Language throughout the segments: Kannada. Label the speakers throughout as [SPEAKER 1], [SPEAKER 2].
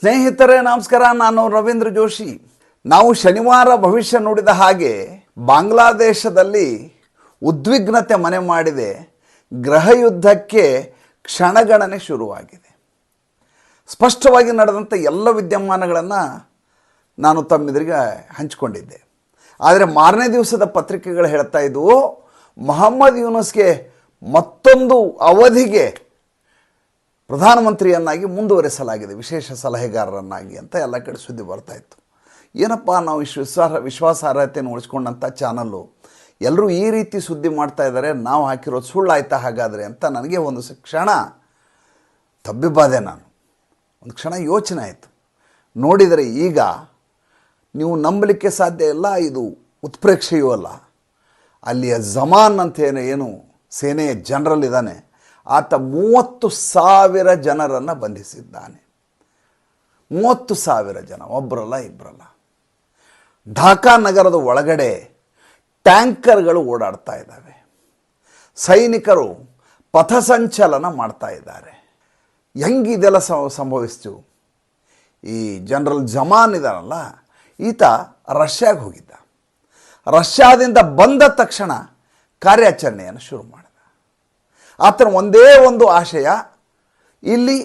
[SPEAKER 1] ಸ್ನೇಹಿತರೇ, ನಮಸ್ಕಾರ. ನಾನು ರವೀಂದ್ರ ಜೋಶಿ. ನಾವು ಶನಿವಾರ ಭವಿಷ್ಯ ನೋಡಿದ ಹಾಗೆ ಬಾಂಗ್ಲಾದೇಶದಲ್ಲಿ ಉದ್ವಿಗ್ನತೆ ಮನೆ ಮಾಡಿದೆ. ಗ್ರಹಯುದ್ಧಕ್ಕೆ ಕ್ಷಣಗಣನೆ ಶುರುವಾಗಿದೆ. ಸ್ಪಷ್ಟವಾಗಿ ನಡೆದಂಥ ಎಲ್ಲ ವಿದ್ಯಮಾನಗಳನ್ನು ನಾನು ತಮ್ಮೆದುರಿಗೆ ಹಂಚಿಕೊಂಡಿದ್ದೆ. ಆದರೆ ಮಾರನೇ ದಿವಸದ ಪತ್ರಿಕೆಗಳು ಹೇಳ್ತಾ ಇದ್ವು, ಮೊಹಮ್ಮದ್ ಯೂನಸ್ಗೆ ಮತ್ತೊಂದು ಅವಧಿಗೆ ಪ್ರಧಾನಮಂತ್ರಿಯನ್ನಾಗಿ ಮುಂದುವರಿಸಲಾಗಿದೆ, ವಿಶೇಷ ಸಲಹೆಗಾರರನ್ನಾಗಿ ಅಂತ ಎಲ್ಲ ಕಡೆ ಸುದ್ದಿ ಬರ್ತಾ ಇತ್ತು. ಏನಪ್ಪ ನಾವು ವಿಶ್ವಾಸ, ವಿಶ್ವಾಸಾರ್ಹತೆಯನ್ನು ಉಳಿಸ್ಕೊಂಡಂಥ ಚಾನಲ್ಲು? ಎಲ್ಲರೂ ಈ ರೀತಿ ಸುದ್ದಿ ಮಾಡ್ತಾ ಇದ್ದಾರೆ, ನಾವು ಹಾಕಿರೋದು ಸುಳ್ಳಾಯ್ತಾ ಹಾಗಾದರೆ ಅಂತ ನನಗೆ ಒಂದು ಕ್ಷಣ ತಬ್ಬಿಬ್ಬಾದೆ ನಾನು. ಒಂದು ಕ್ಷಣ ಯೋಚನೆ ಆಯಿತು. ನೋಡಿದರೆ ಈಗ ನೀವು ನಂಬಲಿಕ್ಕೆ ಸಾಧ್ಯ ಇಲ್ಲ, ಇದು ಉತ್ಪ್ರೇಕ್ಷೆಯೂ ಅಲ್ಲ. ಅಲ್ಲಿಯ ಜಮಾನ್ ಅಂತ ಏನು ಏನು, ಸೇನೆಯ ಜನರಲ್ ಇದ್ದಾನೆ. ಆತ ಮೂವತ್ತು ಸಾವಿರ ಜನರನ್ನು ಬಂಧಿಸಿದ್ದಾನೆ. ಮೂವತ್ತು ಸಾವಿರ ಜನ ಒಬ್ಬರಲ್ಲ ಇಬ್ಬರಲ್ಲ ಢಾಕಾ ನಗರದ ಒಳಗಡೆ ಟ್ಯಾಂಕರ್ಗಳು ಓಡಾಡ್ತಾ ಇದ್ದಾವೆ. ಸೈನಿಕರು ಪಥಸಂಚಲನ ಮಾಡ್ತಾ ಇದ್ದಾರೆ. ಹೆಂಗಿದೆಲ್ಲ ಸಂಭವಿಸ್ತು? ಈ ಜನರಲ್ ಜಮಾನ್ ಇದಾರಲ್ಲ ಈತ ರಷ್ಯಾಗೆ ಹೋಗಿದ್ದ. ರಷ್ಯಾದಿಂದ ಬಂದ ತಕ್ಷಣ ಕಾರ್ಯಾಚರಣೆಯನ್ನು ಶುರು ಮಾಡಿದ. ಆತನ ಒಂದೇ ಒಂದು ಆಶಯ, ಇಲ್ಲಿ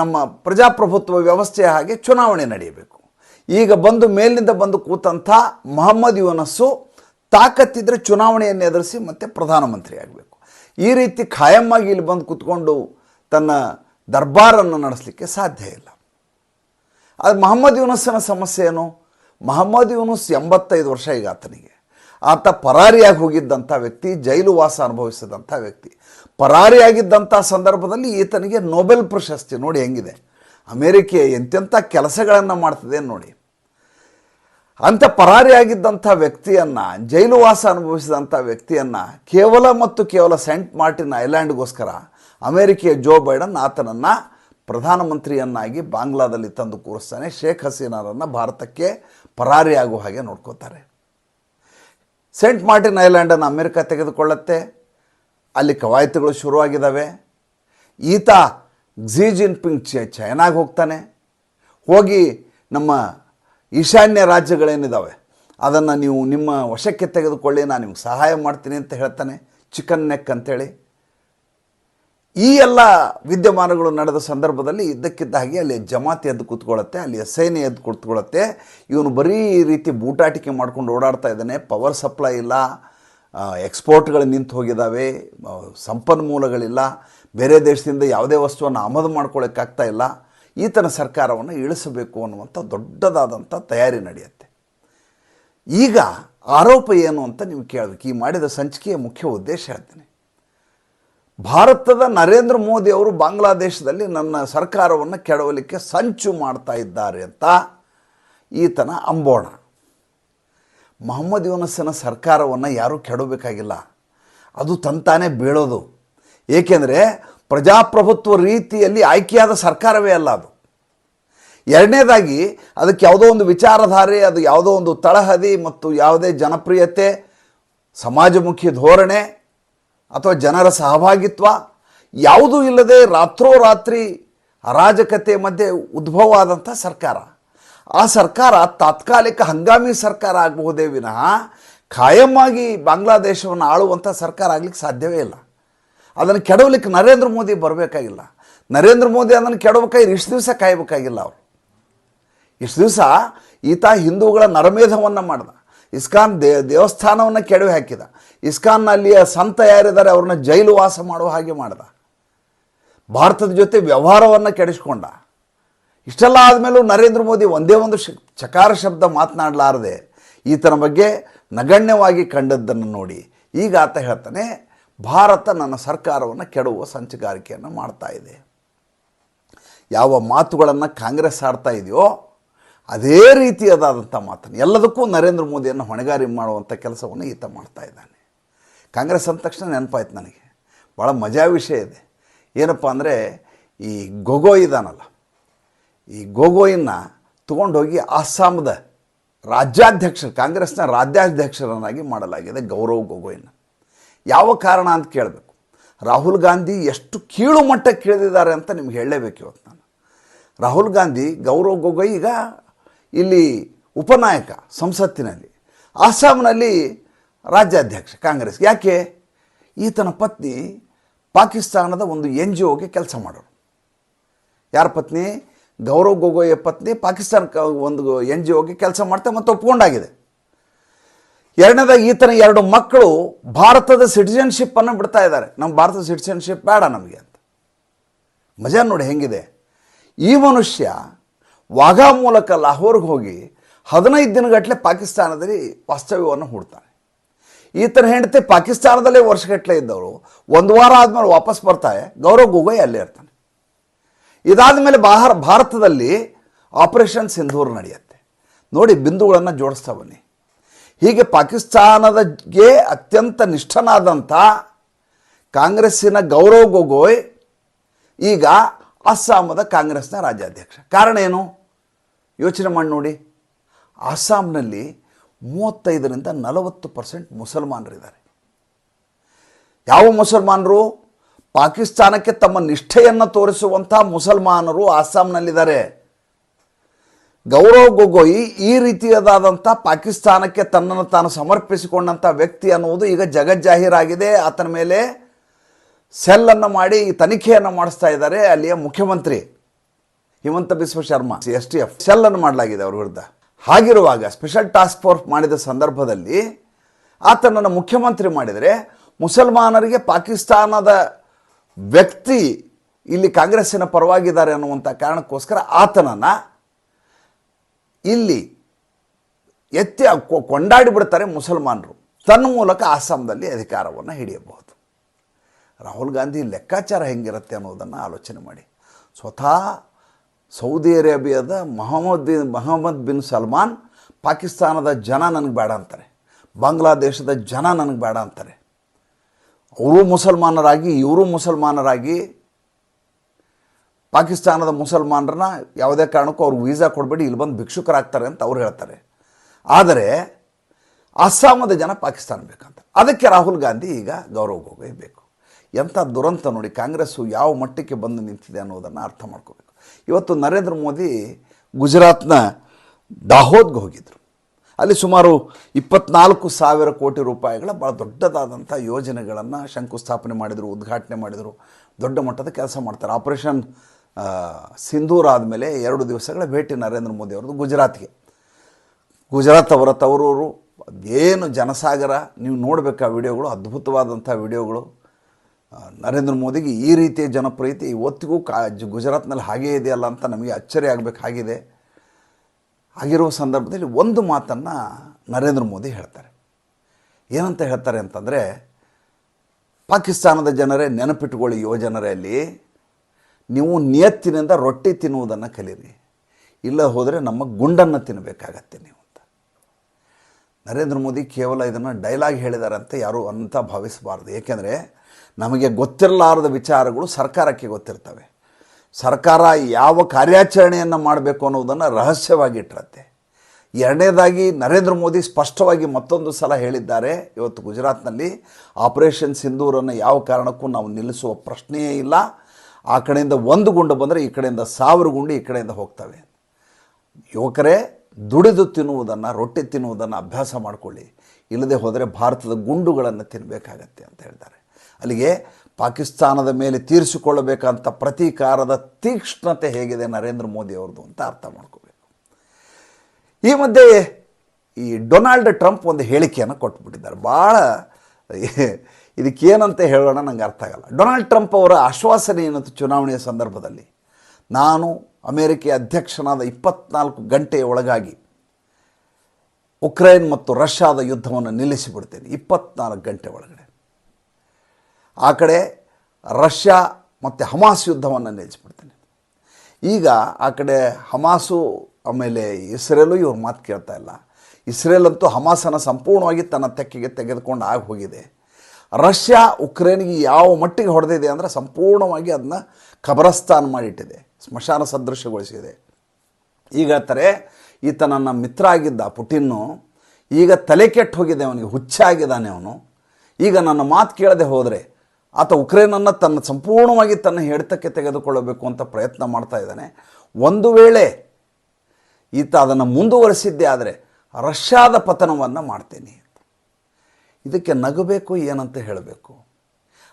[SPEAKER 1] ನಮ್ಮ ಪ್ರಜಾಪ್ರಭುತ್ವ ವ್ಯವಸ್ಥೆಯ ಹಾಗೆ ಚುನಾವಣೆ ನಡೆಯಬೇಕು. ಈಗ ಬಂದು ಮೇಲಿನಿಂದ ಬಂದು ಕೂತಂಥ ಮೊಹಮ್ಮದ್ ಯುನಸ್ಸು ತಾಕತ್ತಿದ್ರೆ ಚುನಾವಣೆಯನ್ನು ಎದುರಿಸಿ ಮತ್ತೆ ಪ್ರಧಾನಮಂತ್ರಿ ಆಗಬೇಕು ಈ ರೀತಿ ಖಾಯಮ್ಮಾಗಿ ಇಲ್ಲಿ ಬಂದು ಕೂತ್ಕೊಂಡು ತನ್ನ ದರ್ಬಾರನ್ನು ನಡೆಸಲಿಕ್ಕೆ ಸಾಧ್ಯ ಇಲ್ಲ. ಅದು ಮೊಹಮ್ಮದ್ ಯುನಸ್ಸನ ಸಮಸ್ಯೆ ಏನು? ಮೊಹಮ್ಮದ್ ಯುನಸ್ ಎಂಬತ್ತೈದು ವರ್ಷ ಈಗ ಆತನಿಗೆ. ಆತ ಪರಾರಿಯಾಗಿ ಹೋಗಿದ್ದಂಥ ವ್ಯಕ್ತಿ, ಜೈಲು ವಾಸ ಅನುಭವಿಸಿದಂಥ ವ್ಯಕ್ತಿ. ಪರಾರಿಯಾಗಿದ್ದಂಥ ಸಂದರ್ಭದಲ್ಲಿ ಈತನಿಗೆ ನೊಬೆಲ್ ಪ್ರಶಸ್ತಿ ನೋಡಿ ಹೆಂಗಿದೆ. ಅಮೇರಿಕೆ ಎಂತೆಂಥ ಕೆಲಸಗಳನ್ನು ಮಾಡ್ತದೆ ನೋಡಿ. ಅಂಥ ಪರಾರಿಯಾಗಿದ್ದಂಥ ವ್ಯಕ್ತಿಯನ್ನು ಜೈಲುವಾಸ ಅನುಭವಿಸಿದಂಥ ವ್ಯಕ್ತಿಯನ್ನು, ಕೇವಲ ಮತ್ತು ಕೇವಲ ಸೆಂಟ್ ಮಾರ್ಟಿನ್ ಐಲ್ಯಾಂಡ್ಗೋಸ್ಕರ ಅಮೇರಿಕೆಯ ಜೋ ಬೈಡನ್ ಆತನನ್ನು ಪ್ರಧಾನಮಂತ್ರಿಯನ್ನಾಗಿ ಬಾಂಗ್ಲಾದಲ್ಲಿ ತಂದು ಕೂರಿಸ್ತಾನೆ. ಶೇಖ್ ಹಸೀನಾರನ್ನು ಭಾರತಕ್ಕೆ ಪರಾರಿಯಾಗುವ ಹಾಗೆ ನೋಡ್ಕೋತಾರೆ. ಸೆಂಟ್ ಮಾರ್ಟಿನ್ ಐಲ್ಯಾಂಡನ್ನು ಅಮೆರಿಕ ತೆಗೆದುಕೊಳ್ಳುತ್ತೆ. ಅಲ್ಲಿ ಕವಾಯತುಗಳು ಶುರುವಾಗಿದ್ದಾವೆ. ಈತ ಝಿ ಜಿನ್ಪಿಂಗ್ ಚ ಚೈನಾಗೆ ಹೋಗ್ತಾನೆ. ಹೋಗಿ ನಮ್ಮ ಈಶಾನ್ಯ ರಾಜ್ಯಗಳೇನಿದ್ದಾವೆ ಅದನ್ನು ನೀವು ನಿಮ್ಮ ವಶಕ್ಕೆ ತೆಗೆದುಕೊಳ್ಳಿ, ನಾನು ನಿಮ್ಗೆ ಸಹಾಯ ಮಾಡ್ತೀನಿ ಅಂತ ಹೇಳ್ತಾನೆ ಚಿಕನ್ ನೆಕ್ ಅಂತೇಳಿ. ಈ ಎಲ್ಲ ವಿದ್ಯಮಾನಗಳು ನಡೆದ ಸಂದರ್ಭದಲ್ಲಿ ಇದ್ದಕ್ಕಿದ್ದ ಹಾಗೆ ಅಲ್ಲಿ ಜಮಾತಿ ಎದ್ದು ಕೂತ್ಕೊಳ್ಳುತ್ತೆ, ಅಲ್ಲಿ ಸೇನೆ ಎದ್ದು ಕೂತ್ಕೊಳ್ಳುತ್ತೆ. ಇವನು ಬರೀ ಈ ರೀತಿ ಬೂಟಾಟಿಕೆ ಮಾಡ್ಕೊಂಡು ಓಡಾಡ್ತಾ ಇದ್ದಾನೆ, ಪವರ್ ಸಪ್ಲೈ ಇಲ್ಲ ಎಕ್ಸ್ಪೋರ್ಟ್ಗಳು ನಿಂತು ಹೋಗಿದ್ದಾವೆ ಸಂಪನ್ಮೂಲಗಳಿಲ್ಲ, ಬೇರೆ ದೇಶದಿಂದ ಯಾವುದೇ ವಸ್ತುವನ್ನು ಆಮದು ಮಾಡ್ಕೊಳ್ಳೋಕ್ಕಾಗ್ತಾ ಇಲ್ಲ. ಈತನ ಸರ್ಕಾರವನ್ನು ಇಳಿಸಬೇಕು ಅನ್ನುವಂಥ ದೊಡ್ಡದಾದಂಥ ತಯಾರಿ ನಡೆಯುತ್ತೆ. ಈಗ ಆರೋಪ ಏನು ಅಂತ ನೀವು ಕೇಳಬೇಕು. ಈ ಮಾಡಿದ ಸಂಚಿಕೆಯ ಮುಖ್ಯ ಉದ್ದೇಶ ಹೇಳ್ತೀನಿ. ಭಾರತದ ನರೇಂದ್ರ ಮೋದಿ ಅವರು ಬಾಂಗ್ಲಾದೇಶದಲ್ಲಿ ನನ್ನ ಸರ್ಕಾರವನ್ನು ಕೆಡವಲಿಕ್ಕೆ ಸಂಚು ಮಾಡ್ತಾ ಇದ್ದಾರೆ ಅಂತ ಈತನ ಅಂಬೋಣ. ಮೊಹಮ್ಮದ್ ಯೂನಸ್ಸಿನ ಸರ್ಕಾರವನ್ನು ಯಾರೂ ಕೆಡಬೇಕಾಗಿಲ್ಲ ಅದು ತಂತಾನೇ ಬೀಳೋದು. ಏಕೆಂದರೆ ಪ್ರಜಾಪ್ರಭುತ್ವ ರೀತಿಯಲ್ಲಿ ಆಯ್ಕೆಯಾದ ಸರ್ಕಾರವೇ ಅಲ್ಲ ಅದು. ಎರಡನೇದಾಗಿ ಅದಕ್ಕೆ ಯಾವುದೋ ಒಂದು ವಿಚಾರಧಾರೆ, ಅದು ಯಾವುದೋ ಒಂದು ತಳಹದಿ ಮತ್ತು ಯಾವುದೇ ಜನಪ್ರಿಯತೆ, ಸಮಾಜಮುಖಿ ಧೋರಣೆ ಅಥವಾ ಜನರ ಸಹಭಾಗಿತ್ವ ಯಾವುದೂ ಇಲ್ಲದೆ ರಾತ್ರೋರಾತ್ರಿ ಅರಾಜಕತೆ ಮಧ್ಯೆ ಉದ್ಭವ ಆದಂಥ ಸರ್ಕಾರ. ಆ ಸರ್ಕಾರ ತಾತ್ಕಾಲಿಕ ಹಂಗಾಮಿ ಸರ್ಕಾರ ಆಗಬಹುದೇ ವಿನಃ ಖಾಯಮಾಗಿ ಬಾಂಗ್ಲಾದೇಶವನ್ನು ಆಳುವಂಥ ಸರ್ಕಾರ ಆಗಲಿಕ್ಕೆ ಸಾಧ್ಯವೇ ಇಲ್ಲ. ಅದನ್ನು ಕೆಡವಲಿಕ್ಕೆ ನರೇಂದ್ರ ಮೋದಿ ಬರಬೇಕಾಗಿಲ್ಲ. ನರೇಂದ್ರ ಮೋದಿ ಅದನ್ನು ಕೆಡಬೇಕಾಗಿ ಇಷ್ಟು ದಿವಸ ಕಾಯಬೇಕಾಗಿಲ್ಲ ಅವರು. ಇಷ್ಟು ದಿವಸ ಈತ ಹಿಂದೂಗಳ ನರಮೇಧವನ್ನು ಮಾಡ್ದ. ಇಸ್ಕಾನ್ ದೇ, ದೇವಸ್ಥಾನವನ್ನು ಕೆಡವಿ ಹಾಕಿದ. ಇಸ್ಕಾನ್ನಲ್ಲಿಯ ಸಂತ ಯಾರಿದ್ದಾರೆ ಅವ್ರನ್ನ ಜೈಲು ವಾಸ ಮಾಡುವ ಹಾಗೆ ಮಾಡ್ದ. ಭಾರತದ ಜೊತೆ ವ್ಯವಹಾರವನ್ನು ಕೆಡಿಸ್ಕೊಂಡ. ಇಷ್ಟೆಲ್ಲ ಆದಮೇಲೂ ನರೇಂದ್ರ ಮೋದಿ ಒಂದೇ ಒಂದು ಶ ಚಕಾರ ಶಬ್ದ ಮಾತನಾಡಲಾರದೆ ಈತನ ಬಗ್ಗೆ ನಗಣ್ಯವಾಗಿ ಕಂಡದ್ದನ್ನು ನೋಡಿ ಈಗ ಆತ ಹೇಳ್ತಾನೆ, ಭಾರತ ನನ್ನ ಸರ್ಕಾರವನ್ನು ಕೆಡುವ ಸಂಚುಗಾರಿಕೆಯನ್ನು ಮಾಡ್ತಾ ಇದೆ. ಯಾವ ಮಾತುಗಳನ್ನು ಕಾಂಗ್ರೆಸ್ ಆಡ್ತಾ ಇದೆಯೋ, ಅದೇ ರೀತಿಯದಾದಂಥ ಮಾತನ್ನು ಎಲ್ಲದಕ್ಕೂ ನರೇಂದ್ರ ಮೋದಿಯನ್ನು ಹೊಣೆಗಾರಿ ಮಾಡುವಂಥ ಕೆಲಸವನ್ನು ಈತ ಮಾಡ್ತಾ ಇದ್ದಾನೆ. ಕಾಂಗ್ರೆಸ್ ಅಂದ ತಕ್ಷಣ ನೆನಪಾಯ್ತು ನನಗೆ. ಭಾಳ ಮಜಾ ವಿಷಯ ಇದೆ. ಏನಪ್ಪ ಅಂದರೆ ಈ ಗೊಗೋಯ್ ಇದಾನಲ್ಲ ಈ ಗೊಗೋಯನ್ನು ತೊಗೊಂಡೋಗಿ ಅಸ್ಸಾಂದ ರಾಜ್ಯಾಧ್ಯಕ್ಷ ಕಾಂಗ್ರೆಸ್ನ ರಾಜ್ಯಾಧ್ಯಕ್ಷರನ್ನಾಗಿ ಮಾಡಲಾಗಿದೆ ಗೌರವ್ ಗೊಗೋಯ್ನ ಯಾವ ಕಾರಣ ಅಂತ ಕೇಳಬೇಕು. ರಾಹುಲ್ ಗಾಂಧಿ ಎಷ್ಟು ಕೀಳು ಮಟ್ಟಕ್ಕೆ ಇಳಿದಿದ್ದಾರೆ ಅಂತ ನಿಮ್ಗೆ ಹೇಳಲೇಬೇಕು ಇವತ್ತು ನಾನು. ರಾಹುಲ್ ಗಾಂಧಿ, ಗೌರವ್ ಗೊಗೊಯ್ ಈಗ ಇಲ್ಲಿ ಉಪನಾಯಕ ಸಂಸತ್ತಿನಲ್ಲಿ, ಅಸ್ಸಾಂನಲ್ಲಿ ರಾಜ್ಯಾಧ್ಯಕ್ಷ ಕಾಂಗ್ರೆಸ್ ಯಾಕೆ? ಈತನ ಪತ್ನಿ ಪಾಕಿಸ್ತಾನದ ಒಂದು ಎನ್ ಜಿ ಒಗೆ ಕೆಲಸ ಮಾಡೋರು. ಯಾರ ಪತ್ನಿ? ಗೌರವ್ ಗೊಗೊಯ್ಯ ಪತ್ನಿ ಪಾಕಿಸ್ತಾನ ಒಂದು ಎನ್ ಜಿ ಒಗೆ ಕೆಲಸ ಮಾಡ್ತಾ ಮತ್ತು ಒಪ್ಕೊಂಡಾಗಿದೆ. ಎರಡನೇದಾಗಿ ಈತನ ಎರಡು ಮಕ್ಕಳು ಭಾರತದ ಸಿಟಿಜನ್ಶಿಪ್ಪನ್ನು ಬಿಡ್ತಾ ಇದ್ದಾರೆ. ನಮ್ಮ ಭಾರತದ ಸಿಟಿಜನ್ಶಿಪ್ ಬೇಡ ನಮಗೆ ಅಂತ. ಮಜಾ ನೋಡಿ ಹೆಂಗಿದೆ. ಈ ಮನುಷ್ಯ ವಾಘಾ ಮೂಲಕ ಲಾಹೋರ್ಗೆ ಹೋಗಿ ಹದಿನೈದು ದಿನಗಟ್ಟಲೆ ಪಾಕಿಸ್ತಾನದಲ್ಲಿ ವಾಸ್ತವ್ಯವನ್ನು ಹೂಡ್ತಾನೆ. ಈತನ ಹೆಂಡತಿ ಪಾಕಿಸ್ತಾನದಲ್ಲೇ ವರ್ಷಗಟ್ಟಲೆ ಇದ್ದವರು ಒಂದು ವಾರ ಆದಮೇಲೆ ವಾಪಸ್ ಬರ್ತಾರೆ ಗೌರವ್ ಗೊಗೊಯ್ ಅಲ್ಲೇ ಇರ್ತಾನೆ. ಇದಾದ ಮೇಲೆ ಬಾಹರ್ ಭಾರತದಲ್ಲಿ ಆಪರೇಷನ್ ಸಿಂಧೂರ್ ನಡೆಯುತ್ತೆ. ನೋಡಿ, ಬಿಂದುಗಳನ್ನು ಜೋಡಿಸ್ತಾ ಬನ್ನಿ. ಹೀಗೆ ಪಾಕಿಸ್ತಾನದಗೆ ಅತ್ಯಂತ ನಿಷ್ಠನಾದಂಥ ಕಾಂಗ್ರೆಸ್ಸಿನ ಗೌರವ್ ಗೊಗೊಯ್, ಈಗ ಅಸ್ಸಾಮದ ಕಾಂಗ್ರೆಸ್ನ ರಾಜ್ಯಾಧ್ಯಕ್ಷ. ಕಾರಣ ಏನು? ಯೋಚನೆ ಮಾಡಿ ನೋಡಿ. ಅಸ್ಸಾಂನಲ್ಲಿ ಮೂವತ್ತೈದರಿಂದ ನಲವತ್ತು ಪರ್ಸೆಂಟ್ ಮುಸಲ್ಮಾನರಿದ್ದಾರೆ. ಯಾವ ಮುಸಲ್ಮಾನರು? ಪಾಕಿಸ್ತಾನಕ್ಕೆ ತಮ್ಮ ನಿಷ್ಠೆಯನ್ನು ತೋರಿಸುವಂಥ ಮುಸಲ್ಮಾನರು ಅಸ್ಸಾಂನಲ್ಲಿದ್ದಾರೆ. ಗೌರವ್ ಗೊಗೊಯ್ ಈ ರೀತಿಯದಾದಂಥ ಪಾಕಿಸ್ತಾನಕ್ಕೆ ತನ್ನನ್ನು ತಾನು ಸಮರ್ಪಿಸಿಕೊಂಡಂಥ ವ್ಯಕ್ತಿ ಅನ್ನುವುದು ಈಗ ಜಗಜ್ಜಾಹೀರಾಗಿದೆ ಆತನ ಮೇಲೆ ಸೆಲ್ಲನ್ನು ಮಾಡಿ ತನಿಖೆಯನ್ನು ಮಾಡಿಸ್ತಾ ಇದ್ದಾರೆ ಅಲ್ಲಿಯ ಮುಖ್ಯಮಂತ್ರಿ Himanta Biswa Sharma, S T F. ಸೆಲ್ಲನ್ನು ಮಾಡಲಾಗಿದೆ ಅವ್ರ ವಿರುದ್ಧ. ಹಾಗಿರುವಾಗ ಸ್ಪೆಷಲ್ ಟಾಸ್ಕ್ ಫೋರ್ಸ್ ಮಾಡಿದ ಸಂದರ್ಭದಲ್ಲಿ ಆತನನ್ನು ಮುಖ್ಯಮಂತ್ರಿ ಮಾಡಿದರೆ ಮುಸಲ್ಮಾನರಿಗೆ ಪಾಕಿಸ್ತಾನದ ವ್ಯಕ್ತಿ ಇಲ್ಲಿ ಕಾಂಗ್ರೆಸ್ಸಿನ ಪರವಾಗಿದ್ದಾರೆ ಅನ್ನುವಂಥ ಕಾರಣಕ್ಕೋಸ್ಕರ ಆತನನ್ನು ಇಲ್ಲಿ ಎತ್ತಿ ಕೊಂಡಾಡಿಬಿಡ್ತಾರೆ ಕೊಂಡಾಡಿ ಬಿಡ್ತಾರೆ ಮುಸಲ್ಮಾನರು. ತನ್ನ ಮೂಲಕ ಅಸ್ಸಾಂದಲ್ಲಿ ಅಧಿಕಾರವನ್ನು ಹಿಡಿಯಬಹುದು. ರಾಹುಲ್ ಗಾಂಧಿ ಲೆಕ್ಕಾಚಾರ ಹೆಂಗಿರುತ್ತೆ ಅನ್ನೋದನ್ನು ಆಲೋಚನೆ ಮಾಡಿ. ಸ್ವತಃ ಸೌದಿ ಅರೇಬಿಯಾದ Mohammed bin Mohammed bin Salman ಪಾಕಿಸ್ತಾನದ ಜನ ನನಗೆ ಬೇಡ ಅಂತಾರೆ. ಬಾಂಗ್ಲಾದೇಶದ ಜನ ನನಗೆ ಬೇಡ ಅಂತಾರೆ. ಅವರು ಮುಸಲ್ಮಾನರಾಗಿ, ಇವರು ಮುಸಲ್ಮಾನರಾಗಿ, ಪಾಕಿಸ್ತಾನದ ಮುಸಲ್ಮಾನರನ್ನ ಯಾವುದೇ ಕಾರಣಕ್ಕೂ ಅವ್ರಿಗೆ ವೀಸಾ ಕೊಡಬೇಡಿ, ಇಲ್ಲಿ ಬಂದು ಭಿಕ್ಷುಕರಾಗ್ತಾರೆ ಅಂತ ಅವ್ರು ಹೇಳ್ತಾರೆ. ಆದರೆ ಅಸ್ಸಾಮದ ಜನ ಪಾಕಿಸ್ತಾನ ಬೇಕಂತ. ಅದಕ್ಕೆ ರಾಹುಲ್ ಗಾಂಧಿ ಈಗ ಗೌರವ ಹೋಗಬೇಕು ಬೇಕು. ಎಂಥ ದುರಂತ ನೋಡಿ ಕಾಂಗ್ರೆಸ್ಸು ಯಾವ ಮಟ್ಟಕ್ಕೆ ಬಂದು ನಿಂತಿದೆ ಅನ್ನೋದನ್ನು ಅರ್ಥ ಮಾಡ್ಕೋಬೇಕು. ಇವತ್ತು ನರೇಂದ್ರ ಮೋದಿ ಗುಜರಾತ್ನ ದಾಹೋದ್ಗೆ ಹೋಗಿದ್ದರು ಅಲ್ಲಿ ಸುಮಾರು ಇಪ್ಪತ್ನಾಲ್ಕು ಸಾವಿರ ಕೋಟಿ ರೂಪಾಯಿಗಳ ಭಾಳ ದೊಡ್ಡದಾದಂಥ ಯೋಜನೆಗಳನ್ನು ಶಂಕುಸ್ಥಾಪನೆ ಮಾಡಿದರು, ಉದ್ಘಾಟನೆ ಮಾಡಿದರು. ದೊಡ್ಡ ಮಟ್ಟದ ಕೆಲಸ ಮಾಡ್ತಾರೆ. ಆಪರೇಷನ್ ಸಿಂಧೂರ್ ಆದಮೇಲೆ ಎರಡು ದಿವಸಗಳ ಭೇಟಿ ನರೇಂದ್ರ ಮೋದಿ ಅವ್ರದ್ದು ಗುಜರಾತ್ಗೆ. ಗುಜರಾತ್ ಅವರ ತವರೂರು ಏನು ಜನಸಾಗರ, ನೀವು ನೋಡಬೇಕು ಆ ವಿಡಿಯೋಗಳು, ಅದ್ಭುತವಾದಂಥ ವಿಡಿಯೋಗಳು. ನರೇಂದ್ರ ಮೋದಿಗೆ ಈ ರೀತಿಯ ಜನಪ್ರಿಯತೆ ಇವತ್ತಿಗೂ ಕಾ ಗುಜರಾತ್ನಲ್ಲಿ ಹಾಗೇ ಇದೆಯಲ್ಲ ಅಂತ ನಮಗೆ ಅಚ್ಚರಿ ಆಗಬೇಕಾಗಿದೆ ಆಗಿರುವ ಸಂದರ್ಭದಲ್ಲಿ ಒಂದು ಮಾತನ್ನು ನರೇಂದ್ರ ಮೋದಿ ಹೇಳ್ತಾರೆ. ಏನಂತ ಹೇಳ್ತಾರೆ ಅಂತಂದರೆ, ಪಾಕಿಸ್ತಾನದ ಜನರೇ ನೆನಪಿಟ್ಟುಕೊಳ್ಳಿ ಯುವ ಜನರಲ್ಲಿ ನೀವು ನಿಯತ್ತಿನಿಂದ ರೊಟ್ಟಿ ತಿನ್ನುವುದನ್ನು ಕಲೀರಿ. ಇಲ್ಲ ಹೋದರೆ ನಮ್ಮ ಗುಂಡನ್ನು ತಿನ್ನಬೇಕಾಗತ್ತೆ ನೀವು ಅಂತ. ನರೇಂದ್ರ ಮೋದಿ ಕೇವಲ ಇದನ್ನು ಡೈಲಾಗ್ ಹೇಳಿದ್ದಾರೆ ಅಂತ ಯಾರೂ ಅಂತ ಭಾವಿಸಬಾರ್ದು. ಏಕೆಂದರೆ, ನಮಗೆ ಗೊತ್ತಿರಲಾರದ ವಿಚಾರಗಳು ಸರ್ಕಾರಕ್ಕೆ ಗೊತ್ತಿರ್ತವೆ. ಸರ್ಕಾರ ಯಾವ ಕಾರ್ಯಾಚರಣೆಯನ್ನು ಮಾಡಬೇಕು ಅನ್ನೋದನ್ನು ರಹಸ್ಯವಾಗಿಟ್ಟಿರುತ್ತೆ ಎರಡನೇದಾಗಿ ನರೇಂದ್ರ ಮೋದಿ ಸ್ಪಷ್ಟವಾಗಿ ಮತ್ತೊಂದು ಸಲ ಹೇಳಿದ್ದಾರೆ. ಇವತ್ತು ಗುಜರಾತ್ನಲ್ಲಿ ಆಪರೇಷನ್ ಸಿಂಧೂರನ್ನು ಯಾವ ಕಾರಣಕ್ಕೂ ನಾವು ನಿಲ್ಲಿಸುವ ಪ್ರಶ್ನೆಯೇ ಇಲ್ಲ. ಆ ಕಡೆಯಿಂದ ಒಂದು ಗುಂಡು ಬಂದರೆ ಈ ಕಡೆಯಿಂದ ಸಾವಿರ ಗುಂಡು ಈ ಕಡೆಯಿಂದ ಹೋಗ್ತವೆ. ಯುವಕರೇ, ದುಡಿದು ತಿನ್ನುವುದನ್ನು, ರೊಟ್ಟಿ ತಿನ್ನುವುದನ್ನು ಅಭ್ಯಾಸ ಮಾಡಿಕೊಳ್ಳಿ. ಇಲ್ಲದೆ ಹೋದರೆ ಭಾರತದ ಗುಂಡುಗಳನ್ನು ತಿನ್ನಬೇಕಾಗತ್ತೆ ಅಂತ ಹೇಳ್ತಾರೆ. ಅಲ್ಲಿಗೆ ಪಾಕಿಸ್ತಾನದ ಮೇಲೆ ತೀರಿಸಿಕೊಳ್ಳಬೇಕಂತ ಪ್ರತೀಕಾರದ ತೀಕ್ಷ್ಣತೆ ಹೇಗಿದೆ ನರೇಂದ್ರ ಮೋದಿ ಅವ್ರದ್ದು ಅಂತ ಅರ್ಥ ಮಾಡ್ಕೋಬೇಕು. ಈ ಮಧ್ಯೆ ಈ ಡೊನಾಲ್ಡ್ ಟ್ರಂಪ್ ಒಂದು ಹೇಳಿಕೆಯನ್ನು ಕೊಟ್ಬಿಟ್ಟಿದ್ದಾರೆ. ಭಾಳ ಇದಕ್ಕೇನಂತ ಹೇಳೋಣ ನನಗೆ ಅರ್ಥ ಆಗಲ್ಲ. ಡೊನಾಲ್ಡ್ ಟ್ರಂಪ್ ಅವರ ಆಶ್ವಾಸನೆ ಏನಂತ ಚುನಾವಣೆಯ ಸಂದರ್ಭದಲ್ಲಿ ನಾನು ಅಮೇರಿಕೆಯ ಅಧ್ಯಕ್ಷನಾದ ಇಪ್ಪತ್ನಾಲ್ಕು ಗಂಟೆಯ ಒಳಗಾಗಿ ಉಕ್ರೇನ್ ಮತ್ತು ರಷ್ಯಾದ ಯುದ್ಧವನ್ನು ನಿಲ್ಲಿಸಿಬಿಡ್ತೇನೆ. ಇಪ್ಪತ್ನಾಲ್ಕು ಗಂಟೆ ಒಳಗಡೆ. ಆ ಕಡೆ ರಷ್ಯಾ ಮತ್ತು ಹಮಾಸ್ ಯುದ್ಧವನ್ನು ನಿಲ್ಲಿಸ್ಬಿಡ್ತೀನಿ. ಈಗ ಆ ಕಡೆ ಹಮಾಸು ಆಮೇಲೆ ಇಸ್ರೇಲು ಇವ್ರ ಮಾತು ಕೇಳ್ತಾ ಇಲ್ಲ. ಇಸ್ರೇಲ್ ಅಂತೂ ಹಮಾಸನ್ನು ಸಂಪೂರ್ಣವಾಗಿ ತನ್ನ ತೆಕ್ಕೆಗೆ ತೆಗೆದುಕೊಂಡು ಆಗಿ ಹೋಗಿದೆ. ರಷ್ಯಾ ಉಕ್ರೇನ್ಗೆ ಯಾವ ಮಟ್ಟಿಗೆ ಹೊಡೆದಿದೆ ಅಂದರೆ ಸಂಪೂರ್ಣವಾಗಿ ಅದನ್ನ ಖಬರಸ್ತಾನ ಮಾಡಿಟ್ಟಿದೆ. ಸ್ಮಶಾನ ಸದೃಶಗೊಳಿಸಿದೆ. ಈಗ ಹೇಳ್ತಾರೆ ಈತ ನನ್ನ ಮಿತ್ರ ಆಗಿದ್ದ ಪುಟಿನ್ನು ಈಗ ತಲೆ ಕೆಟ್ಟು ಹೋಗಿದೆ, ಅವನಿಗೆ ಹುಚ್ಚಾಗಿದ್ದಾನೆ ಅವನು. ಈಗ ನನ್ನ ಮಾತು ಕೇಳದೆ ಹೋದರೆ ಆತ ಉಕ್ರೇನನ್ನು ತನ್ನ ಸಂಪೂರ್ಣವಾಗಿ ತನ್ನ ಹಿಡಿತಕ್ಕೆ ತೆಗೆದುಕೊಳ್ಳಬೇಕು ಅಂತ ಪ್ರಯತ್ನ ಮಾಡ್ತಾ ಇದ್ದಾನೆ. ಒಂದು ವೇಳೆ ಈತ ಅದನ್ನು ಮುಂದುವರಿಸಿದ್ದೇ ಆದರೆ ರಷ್ಯಾದ ಪತನವನ್ನು ಮಾಡ್ತೀನಿ ಇದಕ್ಕೆ ನಗಬೇಕು, ಏನಂತ ಹೇಳಬೇಕು?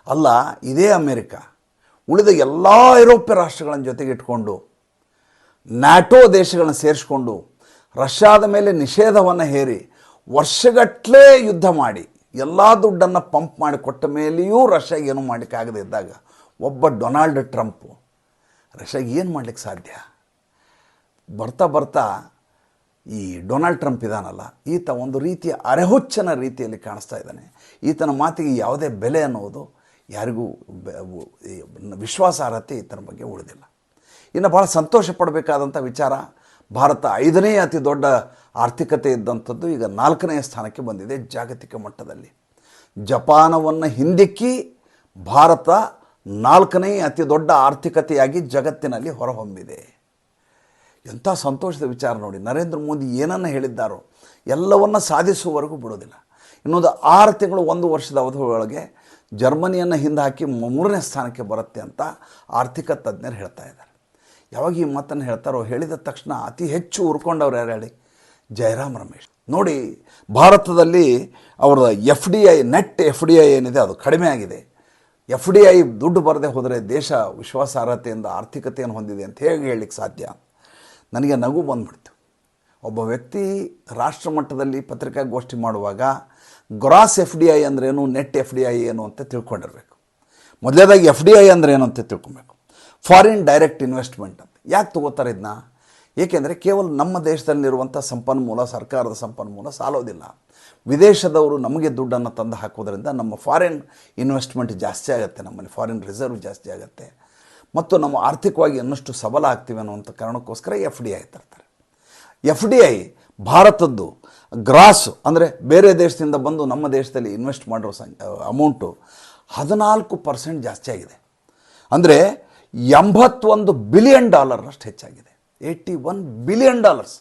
[SPEAKER 1] ಅಲ್ಲ, ಇದೇ ಅಮೇರಿಕ. ಉಳಿದ ಎಲ್ಲ ಐರೋಪ್ಯ ರಾಷ್ಟ್ರಗಳ ಜೊತೆಗೆ ಇಟ್ಕೊಂಡು, ನ್ಯಾಟೋ ದೇಶಗಳನ್ನ ಸೇರಿಸ್ಕೊಂಡು, ರಷ್ಯಾದ ಮೇಲೆ ನಿಷೇಧವನ್ನು ಹೇರಿ ವರ್ಷಗಟ್ಟಲೆ ಯುದ್ಧ ಮಾಡಿ ಎಲ್ಲ ದುಡ್ಡನ್ನು ಪಂಪ್ ಮಾಡಿ ಕೊಟ್ಟ ಮೇಲೆಯೂ ರಷ್ಯಾಗೆ ಏನು ಮಾಡಲಿಕ್ಕಾಗದೇ ಇದ್ದಾಗ ಒಬ್ಬ ಡೊನಾಲ್ಡ್ ಟ್ರಂಪು ರಷ್ಯಾಗೆ ಏನು ಮಾಡಲಿಕ್ಕೆ ಸಾಧ್ಯ? ಬರ್ತಾ ಬರ್ತಾ ಈ ಡೊನಾಲ್ಡ್ ಟ್ರಂಪ್ ಇದಾನಲ್ಲ, ಈತ ಒಂದು ರೀತಿಯ ಅರೆಹುಚ್ಚನ ರೀತಿಯಲ್ಲಿ ಕಾಣಿಸ್ತಾ ಇದ್ದಾನೆ. ಈತನ ಮಾತಿಗೆ ಯಾವುದೇ ಬೆಲೆ ಅನ್ನೋದು ಯಾರಿಗೂ ವಿಶ್ವಾಸಾರ್ಹತೆ ಈತನ ಬಗ್ಗೆ ಉಳಿದಿಲ್ಲ. ಇನ್ನು ಭಾಳ ಸಂತೋಷ ಪಡಬೇಕಾದಂಥ ವಿಚಾರ ಭಾರತ ಐದನೇ ಅತಿ ದೊಡ್ಡ ಆರ್ಥಿಕತೆ ಇದ್ದಂಥದ್ದು ಈಗ ನಾಲ್ಕನೆಯ ಸ್ಥಾನಕ್ಕೆ ಬಂದಿದೆ ಜಾಗತಿಕ ಮಟ್ಟದಲ್ಲಿ. ಜಪಾನವನ್ನು ಹಿಂದಿಕ್ಕಿ ಭಾರತ ನಾಲ್ಕನೇ ಅತಿ ದೊಡ್ಡ ಆರ್ಥಿಕತೆಯಾಗಿ ಜಗತ್ತಿನಲ್ಲಿ ಹೊರಹೊಮ್ಮಿದೆ. ಎಂಥ ಸಂತೋಷದ ವಿಚಾರ ನೋಡಿ. ನರೇಂದ್ರ ಮೋದಿ ಏನನ್ನು ಹೇಳಿದ್ದಾರೋ ಎಲ್ಲವನ್ನು ಸಾಧಿಸುವವರೆಗೂ ಬಿಡೋದಿಲ್ಲ ಇನ್ನೊಂದು ಆರು ತಿಂಗಳು ಒಂದು ವರ್ಷದ ಅವಧಿಯೊಳಗೆ ಜರ್ಮನಿಯನ್ನು ಹಿಂದೆ ಹಾಕಿ ಮೂರನೇ ಸ್ಥಾನಕ್ಕೆ ಬರುತ್ತೆ ಅಂತ ಆರ್ಥಿಕ ತಜ್ಞರು ಹೇಳ್ತಾ ಇದ್ದಾರೆ. ಯಾವಾಗ ಈ ಮಾತನ್ನು ಹೇಳ್ತಾರೋ ಹೇಳಿದ ತಕ್ಷಣ ಅತಿ ಹೆಚ್ಚು ಉರ್ಕೊಂಡವ್ರು ಯಾರು ಹೇಳಿ? ಜಯರಾಮ್ ರಮೇಶ್. ನೋಡಿ, ಭಾರತದಲ್ಲಿ ಅವರ F D I, net F D I ಏನಿದೆ ಅದು ಕಡಿಮೆ ಆಗಿದೆ. ಎಫ್ ಡಿ ಐ ದುಡ್ಡು ಬರದೆ ಹೋದರೆ ದೇಶ ವಿಶ್ವಾಸಾರ್ಹತೆಯಿಂದ ಆರ್ಥಿಕತೆಯನ್ನು ಹೊಂದಿದೆ ಅಂತ ಹೇಗೆ ಹೇಳಲಿಕ್ಕೆ ಸಾಧ್ಯ? ನನಗೆ ನಗು ಬಂದ್ಬಿಡ್ತು. ಒಬ್ಬ ವ್ಯಕ್ತಿ ರಾಷ್ಟ್ರ ಮಟ್ಟದಲ್ಲಿ ಪತ್ರಿಕಾಗೋಷ್ಠಿ ಮಾಡುವಾಗ ಗ್ರಾಸ್ ಎಫ್ ಡಿ ಐ ಅಂದ್ರೇನು, ನೆಟ್ ಎಫ್ ಡಿ ಐ ಏನು ಅಂತ ತಿಳ್ಕೊಂಡಿರಬೇಕು. ಮೊದಲೇದಾಗಿ ಎಫ್ ಡಿ ಐ ಅಂದ್ರೆ ಏನು ಅಂತ ತಿಳ್ಕೊಬೇಕು. ಫಾರಿನ್ ಡೈರೆಕ್ಟ್ ಇನ್ವೆಸ್ಟ್ಮೆಂಟ್ ಅಂತ. ಯಾಕೆ ತಗೋತಾರೆ ಇದನ್ನ ಏಕೆಂದರೆ ಕೇವಲ ನಮ್ಮ ದೇಶದಲ್ಲಿರುವಂಥ ಸಂಪನ್ಮೂಲ, ಸರ್ಕಾರದ ಸಂಪನ್ಮೂಲ ಸಾಲೋದಿಲ್ಲ. ವಿದೇಶದವರು ನಮಗೆ ದುಡ್ಡನ್ನು ತಂದು ಹಾಕೋದ್ರಿಂದ ನಮ್ಮ ಫಾರಿನ್ ಇನ್ವೆಸ್ಟ್ಮೆಂಟ್ ಜಾಸ್ತಿ ಆಗುತ್ತೆ, ನಮ್ಮಲ್ಲಿ ಫಾರಿನ್ ರಿಸರ್ವ್ ಜಾಸ್ತಿ ಆಗುತ್ತೆ. ಮತ್ತು ನಮ್ಮ ಆರ್ಥಿಕವಾಗಿ ಇನ್ನಷ್ಟು ಸಬಲ ಆಗ್ತೀವಿ ಅನ್ನುವಂಥ ಕಾರಣಕ್ಕೋಸ್ಕರ ಎಫ್ ಡಿ ಐ ತರ್ತಾರೆ. ಎಫ್ ಡಿ ಐ ಭಾರತದ್ದು ಗ್ರಾಸ್ ಅಂದರೆ ಬೇರೆ ದೇಶದಿಂದ ಬಂದು ನಮ್ಮ ದೇಶದಲ್ಲಿ ಇನ್ವೆಸ್ಟ್ ಮಾಡಿರೋ ಸಂ ಅಮೌಂಟು ಹದಿನಾಲ್ಕು ಪರ್ಸೆಂಟ್ ಜಾಸ್ತಿ ಆಗಿದೆ. ಅಂದರೆ ಎಂಬತ್ತೊಂದು ಬಿಲಿಯನ್ ಡಾಲರ್ನಷ್ಟು ಹೆಚ್ಚಾಗಿದೆ. Eighty one billion dollars.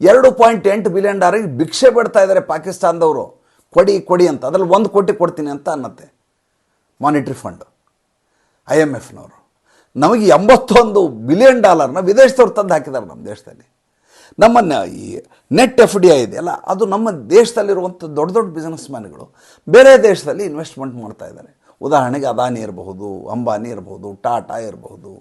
[SPEAKER 1] ಎರಡು ಪಾಯಿಂಟ್ ಎಂಟು ಬಿಲಿಯನ್ ಡಾಲರ್ಗೆ ಭಿಕ್ಷೆ ಬಿಡ್ತಾ ಇದ್ದಾರೆ ಪಾಕಿಸ್ತಾನದವರು. ಕೊಡಿ ಕೊಡಿ ಅಂತ. ಅದರಲ್ಲಿ ಒಂದು ಕೋಟಿ ಕೊಡ್ತೀನಿ ಅಂತ ಅನ್ನತ್ತೆ. Monetary fund. ಐ ಎಂ ಎಫ್ನವರು. ನಮಗೆ ಎಂಬತ್ತೊಂದು ಬಿಲಿಯನ್ ಡಾಲರ್ನ ವಿದೇಶದವ್ರು ತಂದು ಹಾಕಿದ್ದಾರೆ ನಮ್ಮ ದೇಶದಲ್ಲಿ. ನಮ್ಮ ಈ ನೆಟ್ ಎಫ್ ಡಿ ಐ ಇದೆಯಲ್ಲ ಅದು ನಮ್ಮ ದೇಶದಲ್ಲಿರುವಂಥ ದೊಡ್ಡ ದೊಡ್ಡ ಬಿಸ್ನೆಸ್ ಮ್ಯಾನ್ಗಳು ಬೇರೆ ದೇಶದಲ್ಲಿ ಇನ್ವೆಸ್ಟ್ಮೆಂಟ್ ಮಾಡ್ತಾ ಇದ್ದಾರೆ. ಉದಾಹರಣೆಗೆ ಅದಾನಿ ಇರಬಹುದು, ಅಂಬಾನಿ ಇರಬಹುದು, ಟಾಟಾ ಇರಬಹುದು,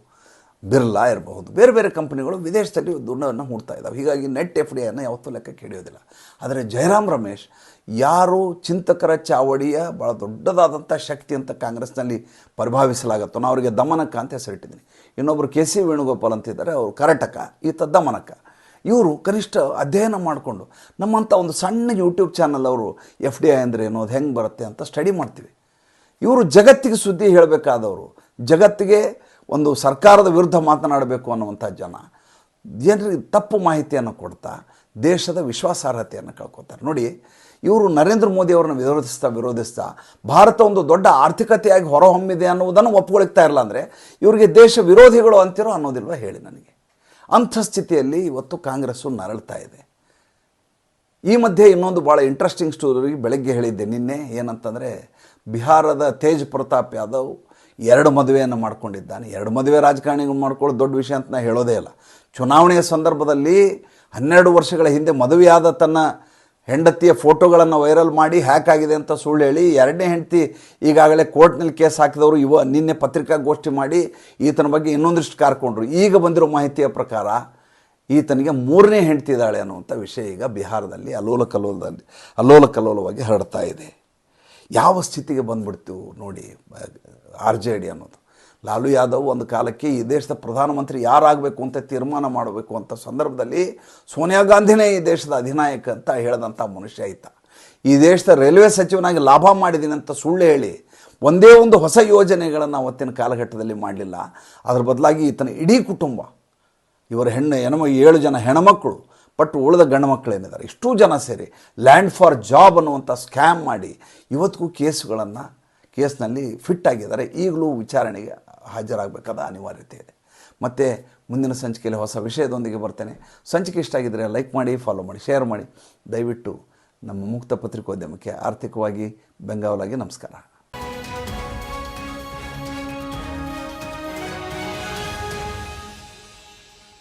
[SPEAKER 1] ಬಿರ್ಲಾ ಇರಬಹುದು, ಬೇರೆ ಬೇರೆ ಕಂಪ್ನಿಗಳು ವಿದೇಶದಲ್ಲಿ ದುಡ್ಡನ್ನು ಹೂಡ್ತಾ ಇದ್ದಾವೆ. ಹೀಗಾಗಿ ನೆಟ್ ಎಫ್ ಡಿ ಐನ ಯಾವತ್ತೂ ಲೆಕ್ಕಕ್ಕೆ ಹಿಡಿಯೋದಿಲ್ಲ. ಆದರೆ ಜಯರಾಮ್ ರಮೇಶ್ ಯಾರು ಚಿಂತಕರ ಚಾವಡಿಯ ಭಾಳ ದೊಡ್ಡದಾದಂಥ ಶಕ್ತಿ ಅಂತ ಕಾಂಗ್ರೆಸ್ನಲ್ಲಿ ಪರಿಭಾವಿಸಲಾಗತ್ತೋ, ನಾನು ಅವರಿಗೆ ದಮನಕ ಅಂತ ಹೆಸರಿಟ್ಟಿದ್ದೀನಿ. ಇನ್ನೊಬ್ಬರು ಕೆ ಸಿ ವೇಣುಗೋಪಾಲ್ ಅಂತಿದ್ದಾರೆ ಅವರು ಕರಟಕ, ಈತ ದಮನಕ. ಇವರು ಕನಿಷ್ಠ ಅಧ್ಯಯನ ಮಾಡಿಕೊಂಡು ನಮ್ಮಂಥ ಒಂದು ಸಣ್ಣ ಯೂಟ್ಯೂಬ್ ಚಾನಲ್ ಅವರು ಎಫ್ ಡಿ ಐ ಅಂದರೆ ಏನು, ಅದು ಹೆಂಗೆ ಬರುತ್ತೆ ಅಂತ ಸ್ಟಡಿ ಮಾಡ್ತೀವಿ. ಇವರು ಜಗತ್ತಿಗೆ ಸುದ್ದಿ ಹೇಳಬೇಕಾದವರು, ಜಗತ್ತಿಗೆ ಒಂದು ಸರ್ಕಾರದ ವಿರುದ್ಧ ಮಾತನಾಡಬೇಕು ಅನ್ನುವಂಥ ಜನ. ಜನರಿಗೆ ತಪ್ಪು ಮಾಹಿತಿಯನ್ನು ಕೊಡ್ತಾ, ದೇಶದ ವಿಶ್ವಾಸಾರ್ಹತೆಯನ್ನು ಕಳ್ಕೊತಾರೆ. ನೋಡಿ, ಇವರು ನರೇಂದ್ರ ಮೋದಿ ಅವರನ್ನು ವಿರೋಧಿಸ್ತಾ ವಿರೋಧಿಸ್ತಾ, ಭಾರತ ಒಂದು ದೊಡ್ಡ ಆರ್ಥಿಕತೆಯಾಗಿ ಹೊರಹೊಮ್ಮಿದೆ ಅನ್ನುವುದನ್ನು ಒಪ್ಕೊಳ್ತಾ ಇರಲ್ಲ ಅಂದರೆ ಇವರಿಗೆ ದೇಶ ವಿರೋಧಿಗಳು ಅಂತಿರೋ ಅನ್ನೋದಿಲ್ವ ಹೇಳಿ ನನಗೆ. ಅಂಥ ಸ್ಥಿತಿಯಲ್ಲಿ ಇವತ್ತು ಕಾಂಗ್ರೆಸ್ಸು ನರಳ್ತಾ ಇದೆ. ಈ ಮಧ್ಯೆ ಇನ್ನೊಂದು ಭಾಳ ಇಂಟ್ರೆಸ್ಟಿಂಗ್ ಸ್ಟೋರಿ ಬೆಳಗ್ಗೆ ಹೇಳಿದ್ದೆ. ನಿನ್ನೆ ಏನಂತಂದರೆ ಬಿಹಾರದ ತೇಜ್ ಪ್ರತಾಪ್ ಯಾದವ್ ಎರಡು ಮದುವೆಯನ್ನು ಮಾಡ್ಕೊಂಡಿದ್ದಾನೆ. ಎರಡು ಮದುವೆ ರಾಜಕಾರಣಿಗಳು ಮಾಡ್ಕೊಳ್ಳೋದು ದೊಡ್ಡ ವಿಷಯ ಅಂತ ನಾನು ಹೇಳೋದೇ ಇಲ್ಲ. ಚುನಾವಣೆಯ ಸಂದರ್ಭದಲ್ಲಿ ಹನ್ನೆರಡು ವರ್ಷಗಳ ಹಿಂದೆ ಮದುವೆಯಾದ ತನ್ನ ಹೆಂಡತಿಯ ಫೋಟೋಗಳನ್ನು ವೈರಲ್ ಮಾಡಿ ಹ್ಯಾಕ್ ಆಗಿದೆ ಅಂತ ಸುಳ್ಳು ಹೇಳಿ ಎರಡನೇ ಹೆಂಡತಿ ಈಗಾಗಲೇ ಕೋರ್ಟ್ನಲ್ಲಿ ಕೇಸ್ ಹಾಕಿದವರು ಇವ ನಿನ್ನೆ ಪತ್ರಿಕಾಗೋಷ್ಠಿ ಮಾಡಿ ಈತನ ಬಗ್ಗೆ ಇನ್ನೊಂದಿಷ್ಟು ಕಾರ್ಕೊಂಡ್ರು ಈಗ ಬಂದಿರೋ ಮಾಹಿತಿಯ ಪ್ರಕಾರ ಈತನಿಗೆ ಮೂರನೇ ಹೆಂಡತಿ ಇದ್ದಾಳೆ ಅನ್ನುವಂಥ ವಿಷಯ ಈಗ ಬಿಹಾರದಲ್ಲಿ ಅಲೋಲ ಕಲ್ಲೋಲದಲ್ಲಿ ಅಲ್ಲೋಲ ಕಲ್ಲೋಲವಾಗಿ ಹರಡ್ತಾ ಇದೆ. ಯಾವ ಸ್ಥಿತಿಗೆ ಬಂದ್ಬಿಡ್ತೀವಿ ನೋಡಿ, ಆರ್ ಜೆ ಡಿ ಅನ್ನೋದು. ಲಾಲು ಯಾದವ್ ಒಂದು ಕಾಲಕ್ಕೆ ಈ ದೇಶದ ಪ್ರಧಾನಮಂತ್ರಿ ಯಾರಾಗಬೇಕು ಅಂತ ತೀರ್ಮಾನ ಮಾಡಬೇಕು ಅಂತ ಸಂದರ್ಭದಲ್ಲಿ ಸೋನಿಯಾ ಗಾಂಧಿನೇ ಈ ದೇಶದ ಅಧಿನಾಯಕ ಅಂತ ಹೇಳಿದಂಥ ಮನುಷ್ಯ ಆಯ್ತ ಈ ದೇಶದ ರೈಲ್ವೆ ಸಚಿವನಾಗಿ ಲಾಭ ಮಾಡಿದ್ದೀನಿ ಅಂತ ಸುಳ್ಳು ಹೇಳಿ ಒಂದೇ ಒಂದು ಹೊಸ ಯೋಜನೆಗಳನ್ನು ಅವತ್ತಿನ ಕಾಲಘಟ್ಟದಲ್ಲಿ ಮಾಡಲಿಲ್ಲ. ಅದರ ಬದಲಾಗಿ ಈತನ ಇಡೀ ಕುಟುಂಬ ಇವರ ಹೆಣ್ಣು ಏನಮ್ಮ ಏಳು ಜನ ಹೆಣ್ಮಕ್ಕಳು ಬಟ್ ಉಳಿದ ಗಂಡು ಮಕ್ಕಳೇನಿದ್ದಾರೆ ಇಷ್ಟೂ ಜನ ಸೇರಿ ಲ್ಯಾಂಡ್ ಫಾರ್ ಜಾಬ್ ಅನ್ನುವಂಥ ಸ್ಕ್ಯಾಮ್ ಮಾಡಿ ಇವತ್ತಿಗೂ ಕೇಸುಗಳನ್ನು, ಕೇಸ್ನಲ್ಲಿ ಫಿಟ್ ಆಗಿದ್ದಾರೆ. ಈಗಲೂ ವಿಚಾರಣೆಗೆ ಹಾಜರಾಗಬೇಕಾದ ಅನಿವಾರ್ಯತೆ ಇದೆ. ಮತ್ತು ಮುಂದಿನ ಸಂಚಿಕೆಯಲ್ಲಿ ಹೊಸ ವಿಷಯದೊಂದಿಗೆ ಬರ್ತೇನೆ. ಸಂಚಿಕೆ ಇಷ್ಟ ಆಗಿದ್ದರೆ ಲೈಕ್ ಮಾಡಿ, ಫಾಲೋ ಮಾಡಿ, ಶೇರ್ ಮಾಡಿ. ದಯವಿಟ್ಟು ನಮ್ಮ ಮುಕ್ತ ಪತ್ರಿಕೋದ್ಯಮಕ್ಕೆ ಆರ್ಥಿಕವಾಗಿ ಬೆಂಗಾವಲಾಗಿ ನಮಸ್ಕಾರ.